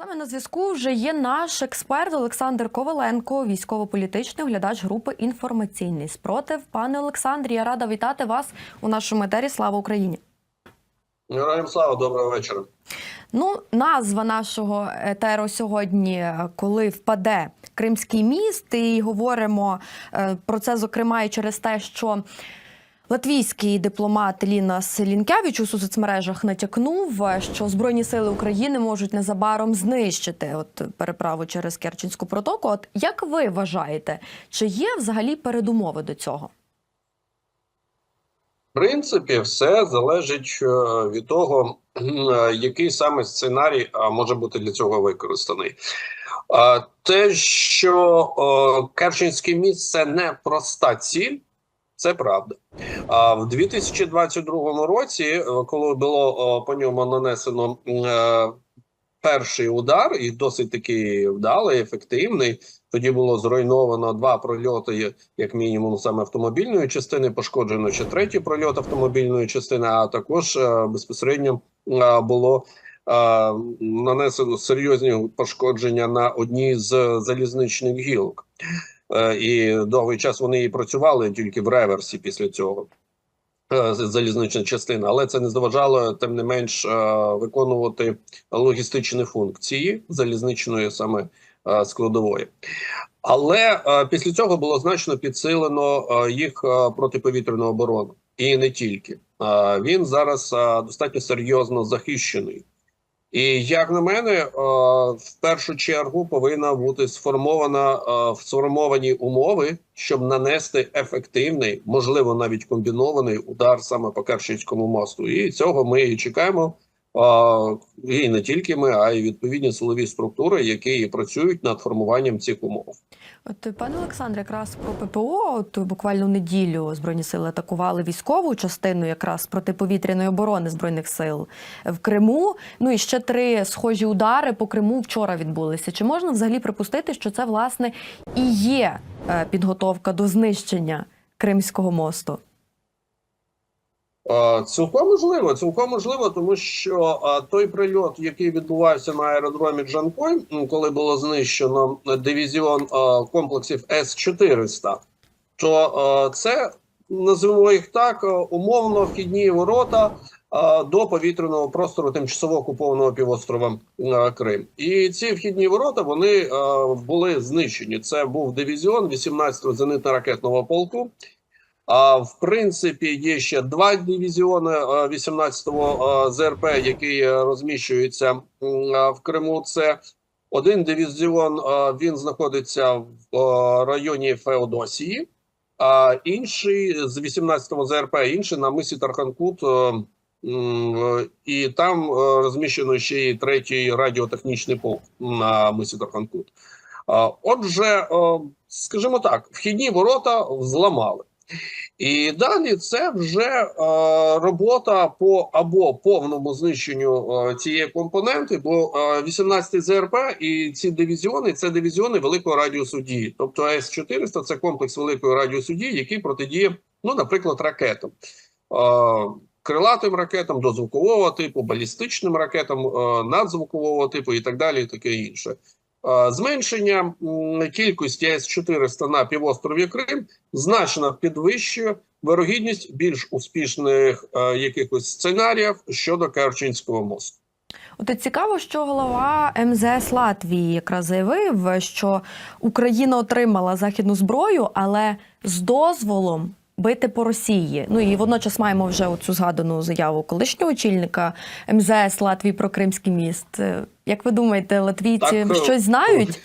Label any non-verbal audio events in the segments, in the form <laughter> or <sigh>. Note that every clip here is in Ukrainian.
нами на зв'язку вже є наш експерт Олександр Коваленко, військово-політичний оглядач групи Інформаційний спротив. Пане Олександрі, я рада вітати вас у нашому етері. Слава Україні! Героям слава, доброго вечора. Ну, назва нашого етеру сьогодні, коли впаде Кримський міст, і говоримо е, про це, зокрема, і через те, що латвійський дипломат Лінас Лінкевич у соцмережах натякнув, що Збройні сили України можуть незабаром знищити от переправу через Керченську протоку. От як ви вважаєте, чи є взагалі передумови до цього? В принципі, все залежить е, від того, е, який саме сценарій може бути для цього використаний. Те, що Керченський міст це не проста ціль, це правда. А в 2022 році, е, коли було е, по ньому нанесено е, перший удар, і досить такий вдалий, ефективний. Тоді було зруйновано два прольоти, як мінімум, саме автомобільної частини. Пошкоджено ще третій прольот автомобільної частини. А також безпосередньо було нанесено серйозні пошкодження на одній з залізничних гілок. Е, і довгий час вони і працювали тільки в реверсі після цього. е, Залізнична частина, але це не заважало тим не менш е, виконувати логістичні функції залізничної саме складової. Але після цього було значно підсилено їх протиповітряну оборону, і не тільки він зараз достатньо серйозно захищений. І як на мене, е, в першу чергу повинна бути сформована е, сформовані умови, щоб нанести ефективний, можливо, навіть комбінований удар саме по Керченському мосту. І цього ми і чекаємо. І не тільки ми, а й відповідні силові структури, які працюють над формуванням цих умов. От пане Олександре, якраз про ППО, от буквально неділю збройні сили атакували військову частину якраз протиповітряної оборони збройних сил в Криму. Ну і ще три схожі удари по Криму вчора відбулися. Чи можна взагалі припустити, що це власне і є е, підготовка до знищення Кримського мосту? Е, Цілком можливо, цілком можливо, тому що е, той прильот, який відбувався на аеродромі Джанкой, коли було знищено дивізіон е, комплексів С 400 то це називаємо їх так: умовно вхідні ворота до повітряного простору тимчасово окупованого півострова Крим. І ці вхідні ворота вони були знищені. Це був дивізіон 18-го зенитно-ракетного полку. А в принципі, є ще два дивізіони е, 18-го е, ЗРП, які е, розміщуються е, в Криму. Це один дивізіон. е, Він знаходиться в е, районі Феодосії, а інший з 18-го ЗРП, інший на мисі Тарханкут. е, е, І там е, розміщено ще й третій радіотехнічний полк на мисі Тарханкут. Отже, е, скажімо так, вхідні ворота зламали. І далі це вже робота по або повному знищенню цієї компоненти, бо е, 18 ЗРП і ці дивізіони це дивізіони великого радіусу дії. Тобто С 400 це комплекс великого радіусу дії, який протидіє, ну, наприклад, ракетам. Крилатим ракетам дозвукового типу, балістичним ракетам надзвукового типу і так далі, і таке інше. Зменшення кількості С-400 на півострові Крим значно підвищує вирогідність більш успішних е, якихось сценаріїв щодо Керченського мосту. От цікаво, що голова МЗС Латвії якраз заявив, що Україна отримала західну зброю, але з дозволом бити по Росії. Ну і водночас маємо вже оцю згадану заяву колишнього очільника МЗС Латвії про Кримський міст. Е, Як ви думаєте, латвійці Так, е, щось знають?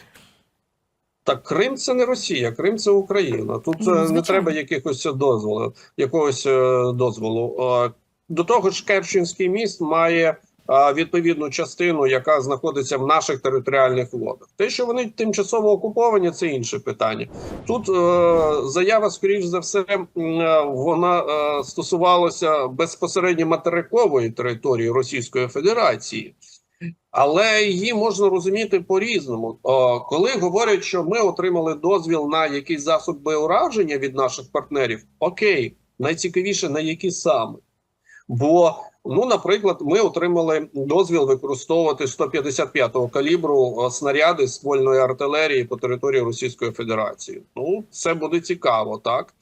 Так, Крим це не Росія, Крим це Україна. Тут Ну, е, не треба якихось дозволу, якогось е, дозволу. Е, До того ж, Керченський міст має е, відповідну частину, яка знаходиться в наших територіальних водах. Те, що вони тимчасово окуповані, це інше питання. Тут е, заява, скоріш за все, е, вона е, стосувалася безпосередньо материкової території Російської Федерації. Але її можна розуміти по-різному. Коли говорять, що ми отримали дозвіл на якийсь засоб боєураження від наших партнерів, окей, найцікавіше на які саме. Бо Ну, наприклад, ми отримали дозвіл використовувати 155-го калібру е, снаряди ствольної артилерії по території Російської Федерації. Ну, це буде цікаво, так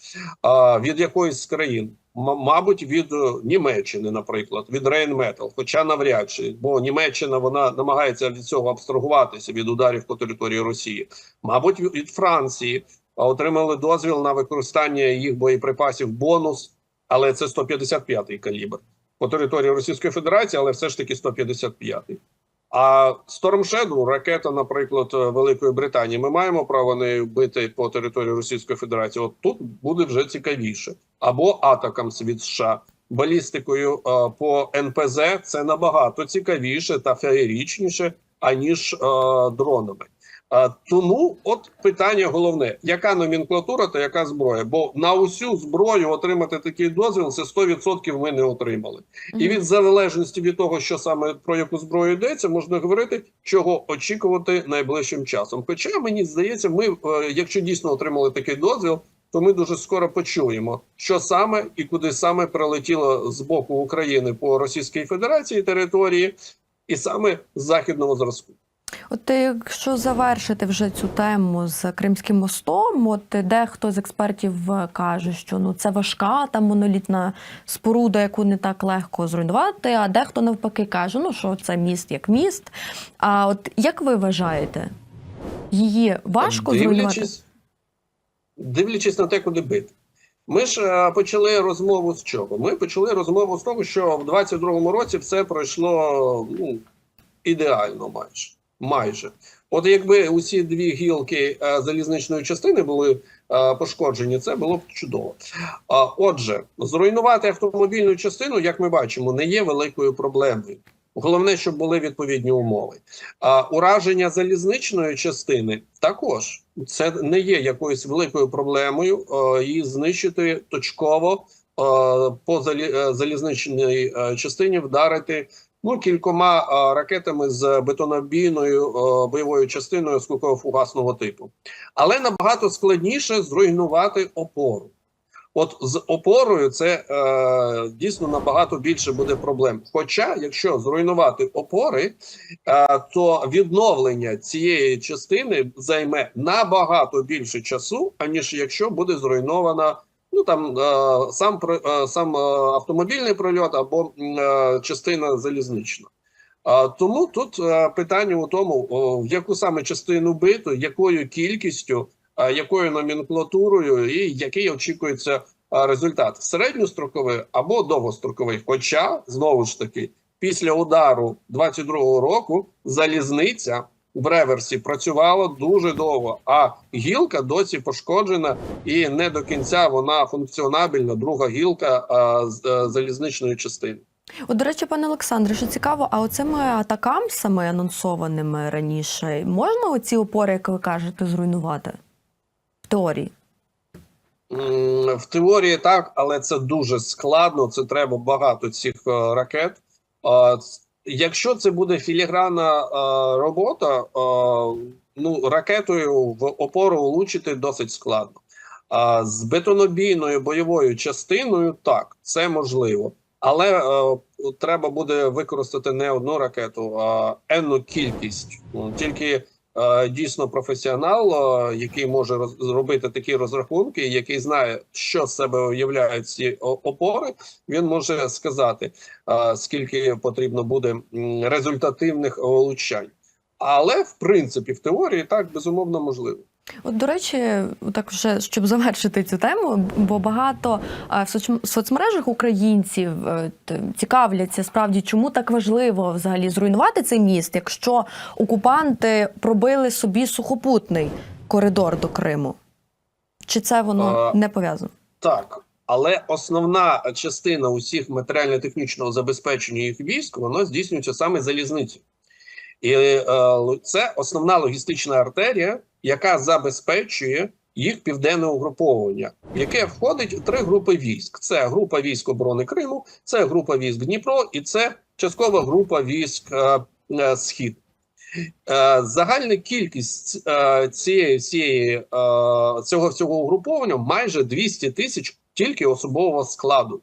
а, від якоїсь з країн. Мабуть, від е, Німеччини, наприклад, від Рейнметал, хоча навряд чи, бо Німеччина вона намагається від цього абстрагуватися від ударів по території Росії. Мабуть, від Франції отримали дозвіл на використання їх боєприпасів бонус, але це 155-й калібр по території Російської Федерації, але все ж таки 155-й. А Storm Shadow, ракета, наприклад, Великої Британії, ми маємо право нею бити по території Російської Федерації. От тут буде вже цікавіше. Або атакам від США. Балістикою е, по НПЗ це набагато цікавіше та феєрічніше, аніж е, дронами. Тому от питання головне: яка номенклатура та яка зброя? Бо на усю зброю отримати такий дозвіл це 100% ми не отримали. І від залежності від того, що саме про яку зброю йдеться, можна говорити, чого очікувати найближчим часом. Хоча мені здається, ми, е, якщо дійсно отримали такий дозвіл, то ми дуже скоро почуємо, що саме і куди саме прилетіло з боку України по Російській Федерації території, і саме з західного зразку. От е, якщо завершити вже цю тему з Кримським мостом, от е, дехто з експертів е, каже, що ну це важка там монолітна споруда, яку не так легко зруйнувати. А дехто навпаки каже, ну що це міст як міст. А от як ви вважаєте, її важко зруйнувати? дивлячись, дивлячись на те, куди бити. Ми ж почали розмову з чого? Ми почали розмову з того, що в 22-му році все пройшло ну, ідеально майже. Майже. От якби усі дві гілки е, залізничної частини були е, пошкоджені, це було б чудово. Отже, зруйнувати автомобільну частину, як ми бачимо, не є великою проблемою. Головне, щоб були відповідні умови. А ураження залізничної частини також це не є якоюсь великою проблемою. е, Її знищити точково по е, залізничній е, частині вдарити ну кількома е, ракетами з бетонобійною е, бойовою частиною скуково-фугасного типу, але набагато складніше зруйнувати опору. От з опорою це е, дійсно набагато більше буде проблем. Хоча, якщо зруйнувати опори, е, то відновлення цієї частини займе набагато більше часу, аніж якщо буде зруйнована ну там е, сам е, сам е, автомобільний прольот або е, частина залізнична. А тому тут е, питання у тому, о, в яку саме частину биту, якою кількістю, а якою номенклатурою і який очікується результат середньостроковий або довгостроковий. Хоча знову ж таки, після удару 22-го року залізниця в реверсі працювала дуже довго, а гілка досі пошкоджена і не до кінця вона функціонабельна. Друга гілка а, з е, залізничної частини. От, до речі, пане Олександре, що цікаво, а оцими атакамсами анонсованими раніше можна оці опори, як ви кажете, зруйнувати? В теорії. В теорії так, але це дуже складно. Це треба багато цих е, ракет. Якщо це буде філігранна е, робота, е, ну ракетою в опору влучити досить складно. А з бетонобійною бойовою частиною так, це можливо. Але е, треба буде використати не одну ракету, а енну кількість. Ну, Тільки дійсно професіонал, е, який може зробити такі розрахунки, який знає, що з себе уявляють ці опори, він може сказати, е, скільки потрібно буде результативних влучань. Але в принципі, в теорії так безумовно можливо. От, до речі, так вже щоб завершити цю тему, бо багато е, в соцмережах українців е, цікавляться справді, чому так важливо взагалі зруйнувати цей міст, якщо окупанти пробили собі сухопутний коридор до Криму. Чи це воно А, не пов'язано? Так, але основна частина усіх матеріально-технічного забезпечення їх військ воно здійснюється саме залізницею. І е, це основна логістична артерія, яка забезпечує їх південне угруповання, в яке входить три групи військ: це група військ оборони Криму, це група військ Дніпро і це часткова група військ е, е, Схід. Е, Загальна кількість е, цієї, цієї, е, цього всього угруповання майже 200 тисяч тільки особового складу.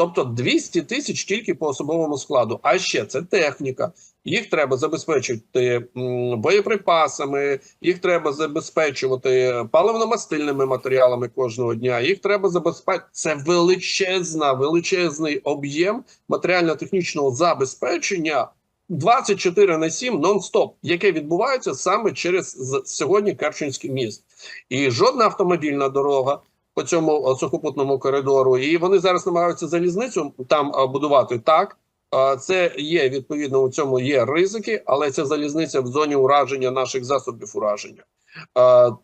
Тобто 200 тисяч тільки по особовому складу. А ще це техніка. Їх треба забезпечити боєприпасами, їх треба забезпечувати паливно-мастильними матеріалами кожного дня. Їх треба забезпечити. Це величезна, величезний об'єм матеріально-технічного забезпечення 24 на 7 нон-стоп, яке відбувається саме через сьогодні Керченський міст. І жодна автомобільна дорога по цьому е, сухопутному коридору. І вони зараз намагаються залізницю там е, будувати так. е, Це є відповідно у цьому є ризики, але це залізниця в зоні ураження наших засобів ураження.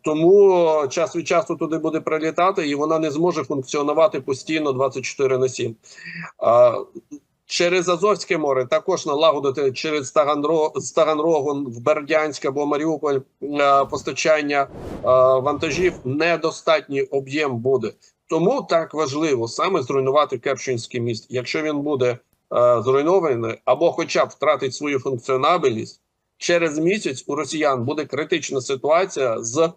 Тому час від часу туди буде прилітати, і вона не зможе функціонувати постійно 24 на 7. Через Азовське море також налагодити через Таганро, Таганрогу в Бердянськ або Маріуполь е, постачання е, вантажів недостатній об'єм буде. Тому так важливо саме зруйнувати Керченський міст. Якщо він буде е, зруйнований або, хоча б втратить свою функціонабельність, через місяць у росіян буде критична ситуація з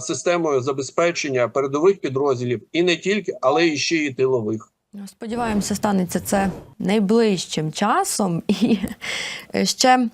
системою забезпечення передових підрозділів і не тільки, але і ще й тилових. Ну, Сподіваємося, станеться це найближчим часом. І е, ще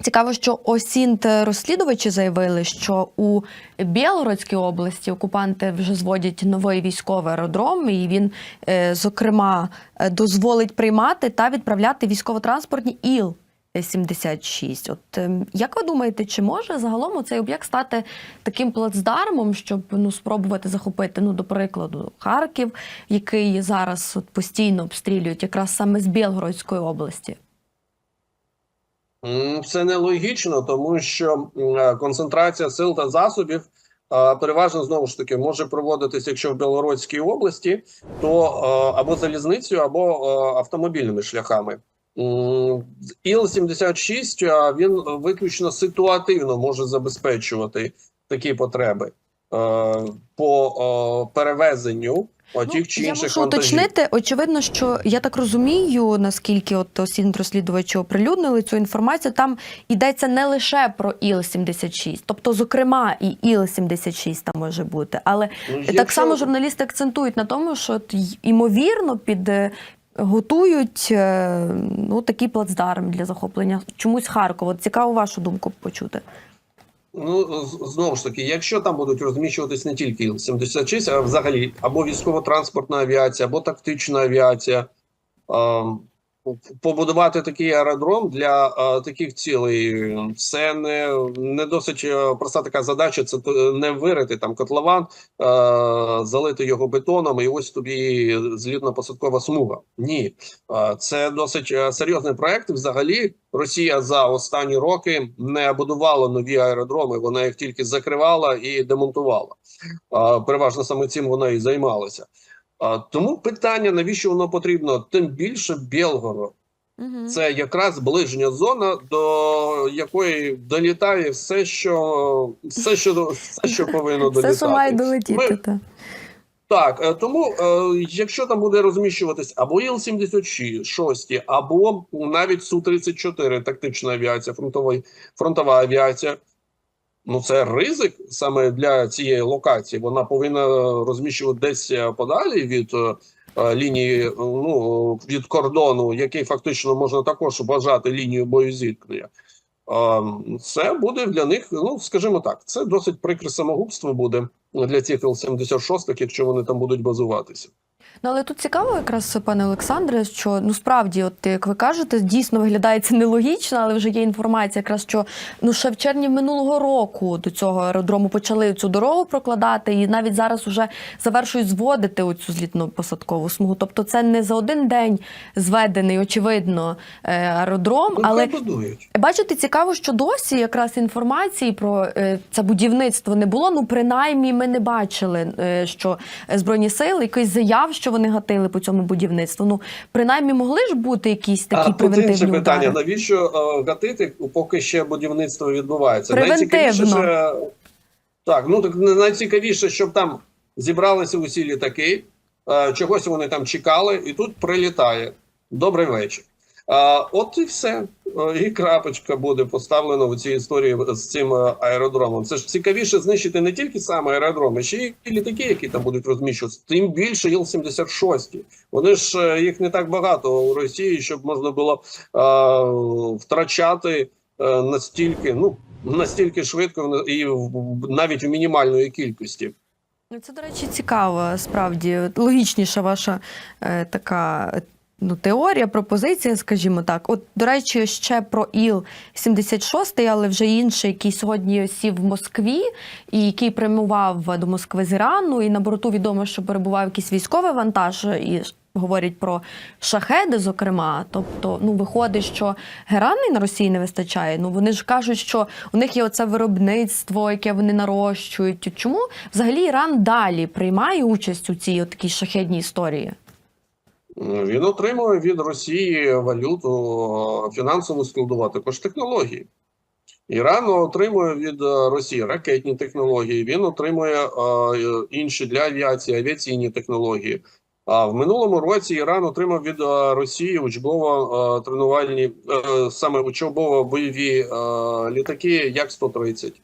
цікаво, що осінт розслідувачі заявили, що у Білгородській області окупанти вже зводять новий військовий аеродром, і він, е, зокрема, е, дозволить приймати та відправляти військово-транспортні іл. 76. От ем, як ви думаєте, чи може загалом цей об'єкт стати таким плацдармом, щоб ну спробувати захопити, ну до прикладу, Харків, який зараз от постійно обстрілюють, якраз саме з Білгородської області? Це нелогічно, тому що е, концентрація сил та засобів переважно знову ж таки може проводитися, якщо в Білгородській області, то е, або залізницею, або е, автомобільними шляхами. М, Іл-76 е, він виключно ситуативно може забезпечувати такі потреби е, по е, перевезенню е, тих чи Ну, я інших уточнити. Очевидно, що я так розумію, наскільки от осінь розслідувачі оприлюднили цю інформацію. Там йдеться не лише про ІЛ-76, тобто, зокрема, і ІЛ-76 там може бути, але Ну, так якщо- само журналісти акцентують на тому, що ймовірно під е, готують е, ну такий плацдарм для захоплення чомусь Харкова. Цікаво вашу думку почути. Ну знову ж таки, якщо там будуть розміщуватись не тільки Іл-76, а взагалі або військово-транспортна авіація, або тактична авіація, ем, побудувати такий аеродром для е, таких цілей це не, не досить е, проста така задача. Це не вирити там котлован, е, залити його бетоном, і ось тобі злітно-посадкова смуга. Ні, Е, це досить серйозний проект. Взагалі, Росія за останні роки не будувала нові аеродроми. Вона їх тільки закривала і демонтувала. Е, Переважно саме цим вона і займалася. Тому питання, навіщо воно потрібно, тим більше Білгород. Угу. Це якраз ближня зона, до якої долітає все, що все, що все, що повинно долітати. Все, що має долетіти. Ми- та. так, е, тому е, якщо там буде розміщуватись або Іл-76, або навіть Су-34 тактична авіація, фронтова, фронтова авіація, ну це ризик саме для цієї локації. Вона повинна розміщувати десь е, подалі від е, е, лінії, ну від кордону, який фактично можна також вважати лінією боєзіткнення. Е, Це буде для них, ну скажімо так, це досить прикре самогубство буде для цих Іл-76, якщо вони там будуть базуватися. Ну, але тут цікаво, якраз, пане Олександре, що ну справді, от як ви кажете, дійсно виглядає це нелогічно, але вже є інформація, якраз що ну ще в червні минулого року до цього аеродрому почали цю дорогу прокладати, і навіть зараз вже завершують зводити оцю злітну посадкову смугу. Тобто, це не за один день зведений, очевидно, е, аеродром, Ну, але будують. Бачите, цікаво, що досі якраз інформації про е, це будівництво не було. Ну, принаймні, ми не бачили, е, що збройні сили якийсь заяв, що вони гатили по цьому будівництву. Ну, принаймні, могли ж бути якісь такі а превентивні інше питання: удари. навіщо е, гатити, поки ще будівництво відбувається? Превентивно. Найцікавіше, так, ну так найцікавіше, щоб там зібралися усі літаки, е, чогось вони там чекали, і тут прилітає. Добрий вечір. А, от і все. І крапочка буде поставлена в цій історії з цим е, аеродромом. Це ж цікавіше знищити не тільки саме аеродроми, ще й літаки, які там будуть розміщуватися. Тим більше Іл-76. Вони ж е, їх не так багато у Росії, щоб можна було е, втрачати е, настільки, ну настільки швидко і в- навіть в мінімальної кількості. Ну, Це, до речі, цікаво, справді. Логічніша ваша е, така ну, теорія, пропозиція, скажімо так. От, до речі, ще про Іл-76, але вже інший, який сьогодні сів в Москві і який прямував до Москви з Ірану. І на борту відомо, що перебував якийсь військовий вантаж. І говорять про шахеди, зокрема. Тобто, ну виходить, що гераней на Росії не вистачає. Ну вони ж кажуть, що у них є оце виробництво, яке вони нарощують. Чому взагалі Іран далі приймає участь у цій такій шахедній історії? Він отримує від Росії валюту, е, фінансову складову, також технології. Іран отримує від е, Росії ракетні технології, він отримує е, інші для авіації авіаційні технології. В минулому році Іран отримав від е, Росії учбово-тренувальні, е, саме учбово-бойові е, літаки як 130 Е,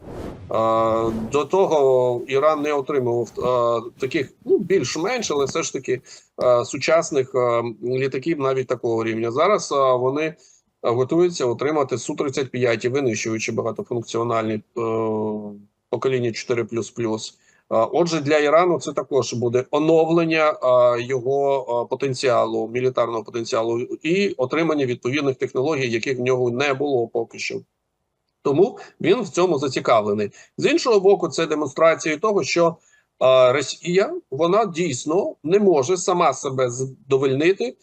До того Іран не отримував е, таких ну більш-менш, але все ж таки е, сучасних е, літаків навіть такого рівня. Зараз е, вони е, готуються отримати су 35 винищуючи багатофункціональні е, покоління 4 Е, Отже, для Ірану це також буде оновлення е, його е, потенціалу, мілітарного потенціалу і отримання відповідних технологій, яких в нього не було поки що. Тому він в цьому зацікавлений. З іншого боку, це демонстрація того, що е, Росія вона дійсно не може сама себе задовольнити е,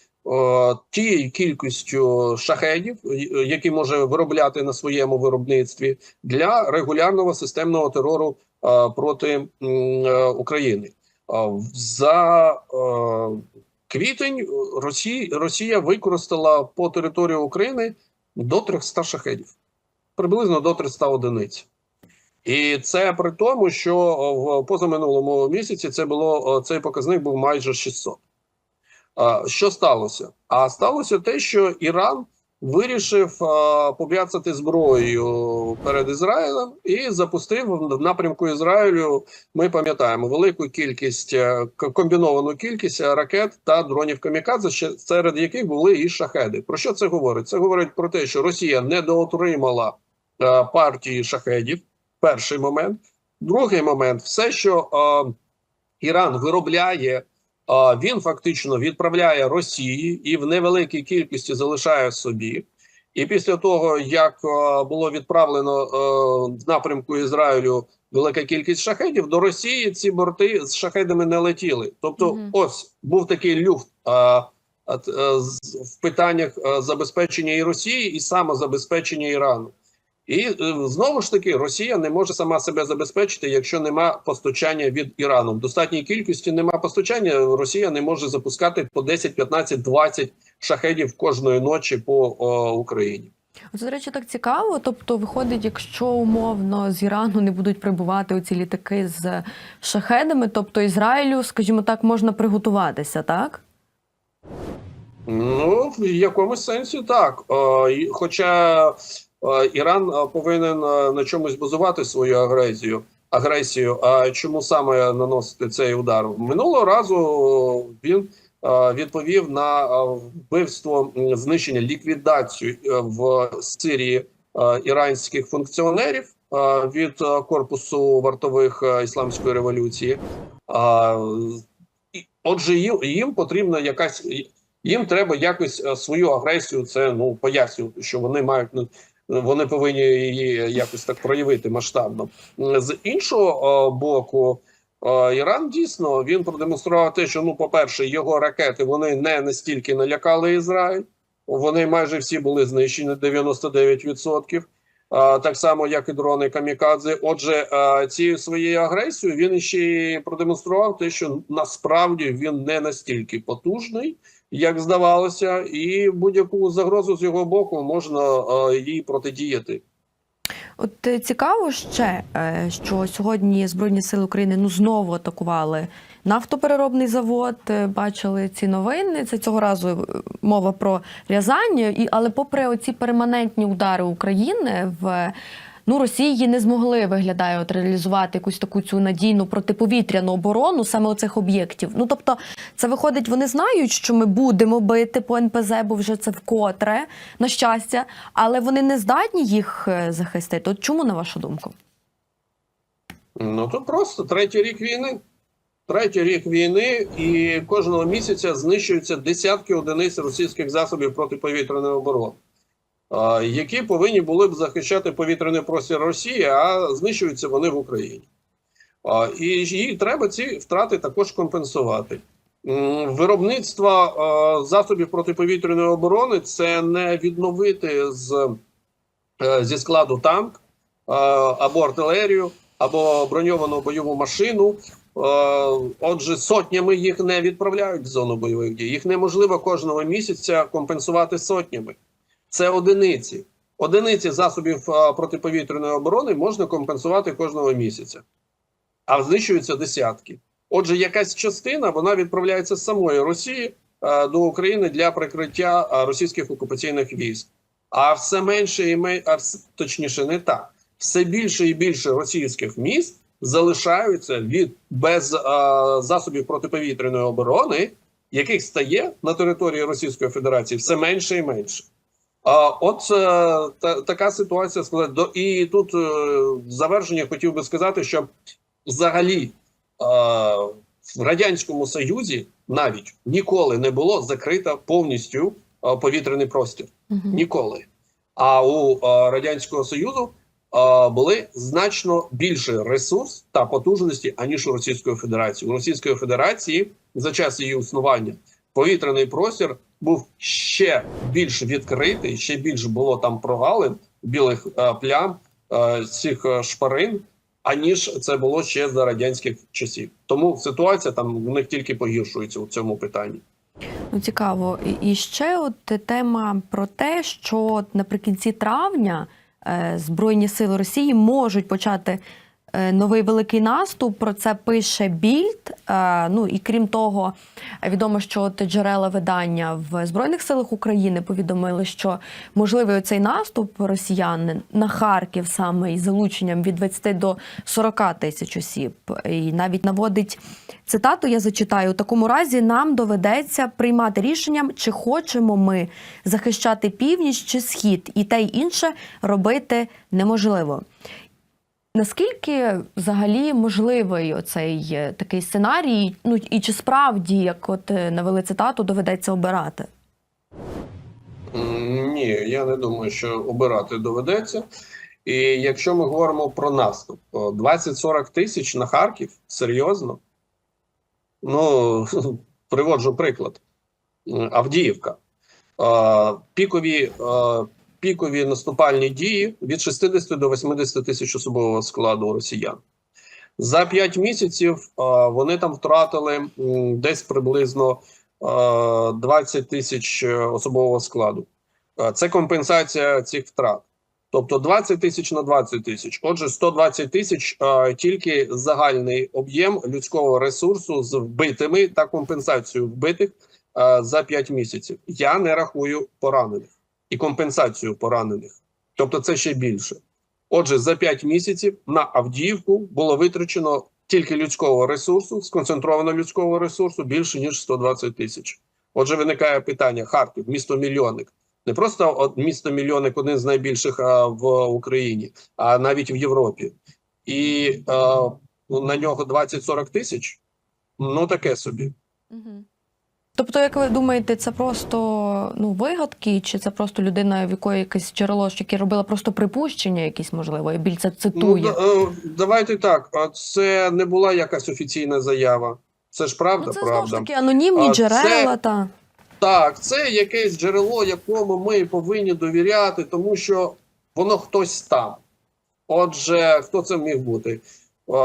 тією кількістю шахедів, е, які може виробляти на своєму виробництві для регулярного системного терору е, проти е, України. Е, За е, квітень Росія використала по території України до 300 шахедів приблизно до 300 одиниць. І це при тому, що в позаминулому місяці це було цей показник був майже 600. Що сталося? А сталося те, що Іран вирішив а, пов'яцати зброєю перед Ізраїлем і запустив в напрямку Ізраїлю. Ми пам'ятаємо велику кількість е, комбіновану кількість е, ракет та дронів камікадзе, серед яких були і шахеди. Про що це говорить? Це говорить про те, що Росія недоотримала е, партії шахедів. Перший момент. Другий момент, все, що Іран виробляє, він фактично відправляє Росії і в невеликій кількості залишає собі. І після того, як е, було відправлено е, в напрямку Ізраїлю велика кількість шахедів, до Росії ці борти з шахедами не летіли. Тобто, Мгм. ось був такий люфт е, в питаннях забезпечення і Росії, і самозабезпечення Ірану. І е, знову ж таки Росія не може сама себе забезпечити, якщо нема постачання від Ірану. В достатній кількості нема постачання. Росія не може запускати по 10, 15, 20 шахедів кожної ночі по о, Україні. Це, до речі, так цікаво. Тобто, виходить, якщо умовно з Ірану не будуть прибувати оці літаки з шахедами, тобто Ізраїлю, скажімо так, можна приготуватися, так? Ну в якомусь сенсі так. І- Хоча Іран е, повинен е, на чомусь базувати свою агресію. Агресію, а чому саме наносити цей удар? Минулого разу він е, відповів на е, вбивство, знищення, ліквідацію е, в Сирії е, іранських функціонерів е, від е, корпусу вартових е, ісламської революції. Отже, їм, потрібна якась їм треба якось е, свою агресію це ну пояснювати, що вони мають ну, вони повинні її якось так проявити масштабно. З іншого е, боку, е, Іран дійсно він продемонстрував те, що ну, по-перше, його ракети вони не настільки налякали Ізраїль. Вони майже всі були знищені 99%. А, так само, як і дрони Камікадзе. Отже, цією своєю агресією він ще й продемонстрував те, що насправді він не настільки потужний, як здавалося, і будь-яку загрозу з його боку можна а, їй протидіяти. От е, цікаво ще, е, що сьогодні Збройні сили України ну знову атакували нафтопереробний завод. е, Бачили ці новини. Це цього разу е, мова про Рязань. І але, попри оці перманентні удари України в. Ну, Росії не змогли виглядає от реалізувати якусь таку цю надійну протиповітряну оборону саме оцих об'єктів. Ну тобто, це виходить, вони знають, що ми будемо бити по НПЗ, бо вже це вкотре, на щастя, але вони не здатні їх е, захистити. От чому на вашу думку? Ну то просто третій рік війни. Третій рік війни, і кожного місяця знищуються десятки одиниць російських засобів протиповітряної оборони, які повинні були б захищати повітряний простір Росії, а знищуються вони в Україні. І їй треба ці втрати також компенсувати. Виробництво засобів протиповітряної оборони це не відновити з, е, зі складу танк або артилерію, або броньовану бойову машину. Отже, сотнями їх не відправляють в зону бойових дій. Їх неможливо кожного місяця компенсувати сотнями. Це одиниці. Одиниці засобів е, протиповітряної оборони можна компенсувати кожного місяця, а знищуються десятки. Отже, якась частина вона відправляється з самої Росії е, до України для прикриття е, російських окупаційних військ. А все менше і мен... а точніше, не так. Все більше і більше російських міст залишаються від без е, засобів протиповітряної оборони, яких стає на території Російської Федерації все менше і менше. А от е, та, така ситуація складається. До і тут е, в завершення хотів би сказати, що взагалі е, в радянському союзі навіть ніколи не було закрито повністю повітряний простір. Ніколи. А у радянського союзу були значно більше ресурс та потужності аніж у Російської Федерації. У Російської Федерації за час її існування повітряний простір був ще більш відкритий, ще більше було там прогалин, білих е, плям, е, цих е, шпарин, аніж це було ще за радянських часів. Тому ситуація там в них тільки погіршується у цьому питанні. Ну, цікаво. І- ще от тема про те, що наприкінці травня е, Збройні сили Росії можуть почати новий великий наступ. Про це пише Більд. Е, ну і крім того, відомо, що от джерела видання в Збройних силах України повідомили, що можливий оцей наступ росіян на Харків саме із залученням від 20 до 40 тисяч осіб. І навіть наводить цитату. Я зачитаю: у такому разі нам доведеться приймати рішенням, чи хочемо ми захищати північ чи схід, і те й інше робити неможливо. Наскільки взагалі можливий оцей е, такий сценарій? Ну і чи справді, як от е, навели цитату, доведеться обирати? Ні, я не думаю, що обирати доведеться. І якщо ми говоримо про наступ, 20-40 тисяч на Харків, серйозно? Ну, <laughs> приводжу приклад. Авдіївка. Пікові, пікові наступальні дії від 60 до 80 тисяч особового складу росіян. За 5 місяців вони там втратили десь приблизно е, 20 тисяч е, особового складу. Це компенсація цих втрат. Тобто 20 тисяч на 20 тисяч. Отже, 120 тисяч тільки загальний об'єм людського ресурсу з вбитими та компенсацією вбитих е, за 5 місяців. Я не рахую поранених і компенсацію поранених. Тобто, це ще більше. Отже, за 5 місяців на Авдіївку було витрачено тільки людського ресурсу, сконцентровано людського ресурсу більше ніж 120 тисяч. Отже, виникає питання: Харків, місто мільйонник. Не просто місто мільйонник один з найбільших в Україні, а навіть в Європі. І ну, на нього 20-40 тисяч. Ну таке собі. Тобто, як ви думаєте, це просто ну вигадки, чи це просто людина, в якої якесь джерело, яке робила просто припущення, якісь можливо, і біль це Ну, цитує? да- е, давайте так. Це не була якась офіційна заява. Це ж правда, Ну, це знову ж правда. таки анонімні А, джерела це- та Так, це якесь джерело, якому ми повинні довіряти, тому що воно хтось там. Отже, хто це міг бути?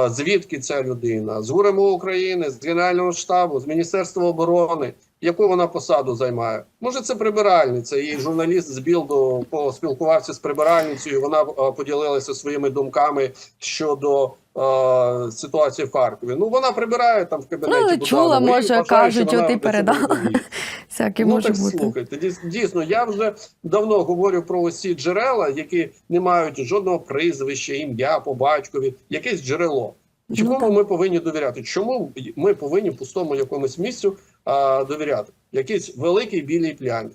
Звідки ця людина? З ГУРМО України, з Генерального штабу, з Міністерства оборони. Яку вона посаду займає? Може, це прибиральниця, і журналіст з Білду поспілкувався з прибиральницею. Вона е, поділилася своїми думками щодо е, ситуації в Харкові. Ну вона прибирає там в кабінеті. Ну, чула, може, вважає, кажуть, що це передала. <laughs> Всяке Ну може так бути. слухайте, дійсно, я вже давно говорю про ці джерела, які не мають жодного прізвища, ім'я по батькові, якесь джерело. Ну, Чому так. ми повинні довіряти? Чому ми повинні пустому якомусь місцю а, довіряти? Якийсь великий білій плямі.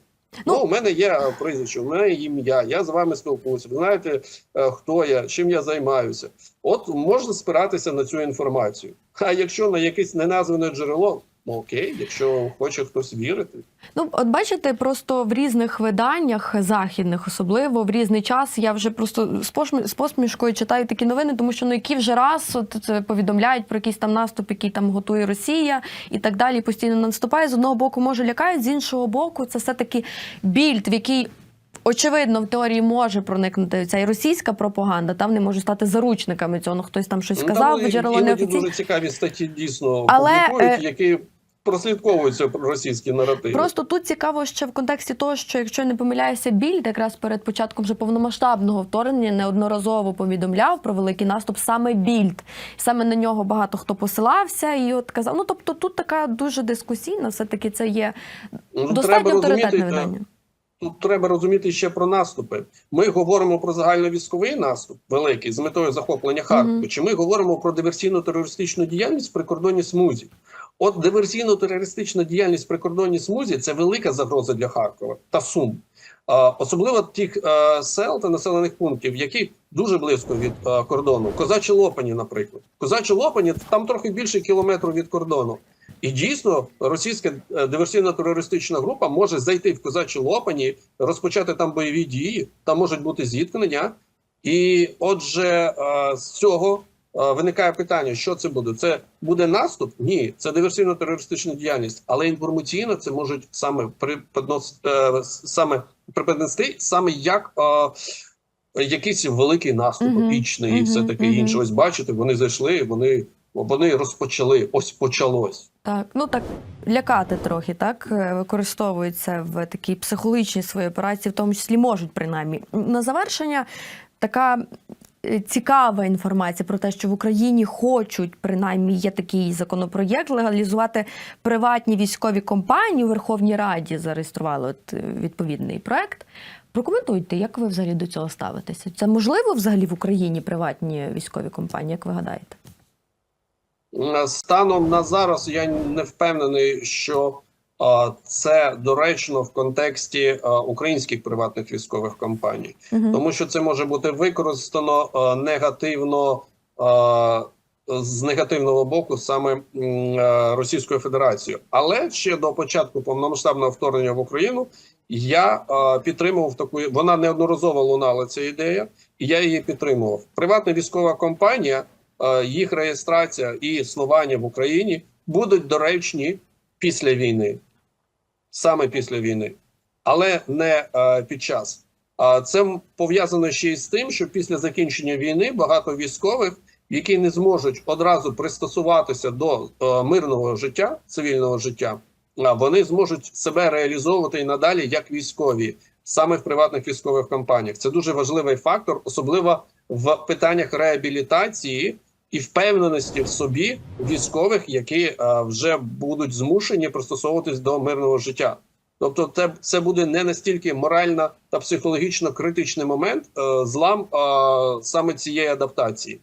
Ну, Ну, у мене є прізвище, у мене ім'я, я з вами спілкуюся. Ви знаєте, е, хто я, чим я займаюся. От можна спиратися на цю інформацію. А якщо на якесь неназване джерело, ну окей, якщо хоче хтось вірити. Ну, от бачите, просто в різних виданнях західних, особливо в різний час, я вже просто з посмішкою читаю такі новини, тому що ну які вже раз от повідомляють про якийсь там наступ, який там готує Росія і так далі. Постійно наступає. З одного боку, може лякають, з іншого боку, це все таки більд, в який. Очевидно, в теорії може проникнути ця і російська пропаганда. Там не можуть стати заручниками цього. Ну хтось там щось Ну, сказав, там джерело неофіційне. дуже цікаві статті дійсно Але, публікують, е, які прослідковуються про російські наративи. Просто тут цікаво ще в контексті того, що якщо не помиляюся, більд якраз перед початком вже повномасштабного вторгнення неодноразово повідомляв про великий наступ саме більд. Саме на нього багато хто посилався і от казав. Ну тобто тут така дуже дискусійна, все таки це є Ну, достатньо авторитетне видання. Тут треба розуміти ще про наступи. Ми говоримо про загальновійськовий наступ великий з метою захоплення Харкова. Мгм. Чи ми говоримо про диверсійно-терористичну діяльність в прикордонній смузі? От диверсійно-терористична діяльність в прикордонній смузі це велика загроза для Харкова та Сум. Особливо тих е, сел та населених пунктів, які дуже близько від е, кордону. Козачі Лопані, наприклад. Козачі Лопані там трохи більше кілометру від кордону. І дійсно, російська е, диверсійно-терористична група може зайти в козачі Лопані, розпочати там бойові дії, там можуть бути зіткнення. І отже, е, з цього е, виникає питання: що це буде? Це буде наступ? Ні, це диверсійно-терористична діяльність, але інформаційно це можуть саме саме приподнести саме як. Якийсь великий наступ Мгм, епічний і все таке мгм. інше. Ось бачите, вони зайшли, вони, вони розпочали. Ось почалось. Так, ну так лякати трохи, так е, використовуються в такій психологічній своїй операції, в тому числі можуть принаймні. На завершення така е, цікава інформація про те, що в Україні хочуть, принаймні є такий законопроєкт, легалізувати приватні військові компанії у Верховній Раді. Зареєстрували от, е, відповідний проект. Прокоментуйте, як ви взагалі до цього ставитеся? Це можливо взагалі в Україні приватні військові компанії, як ви гадаєте? Станом на зараз я не впевнений, що це доречно в контексті українських приватних військових компаній, Угу. тому що це може бути використано негативно з негативного боку саме Російською Федерацією. Але ще до початку повномасштабного вторгнення в Україну я підтримував таку. Вона неодноразово лунала ця ідея, і я її підтримував. Приватна військова компанія їх реєстрація і існування в Україні будуть доречні після війни, саме після війни, але не е, під час. А це пов'язано ще й з тим, що після закінчення війни багато військових, які не зможуть одразу пристосуватися до е, мирного життя, цивільного життя, вони зможуть себе реалізовувати і надалі як військові, саме в приватних військових компаніях. Це дуже важливий фактор, особливо в питаннях реабілітації і впевненості в собі військових, які е, вже будуть змушені пристосовуватись до мирного життя. Тобто, це, це буде не настільки морально та психологічно критичний момент е, злам е, саме цієї адаптації.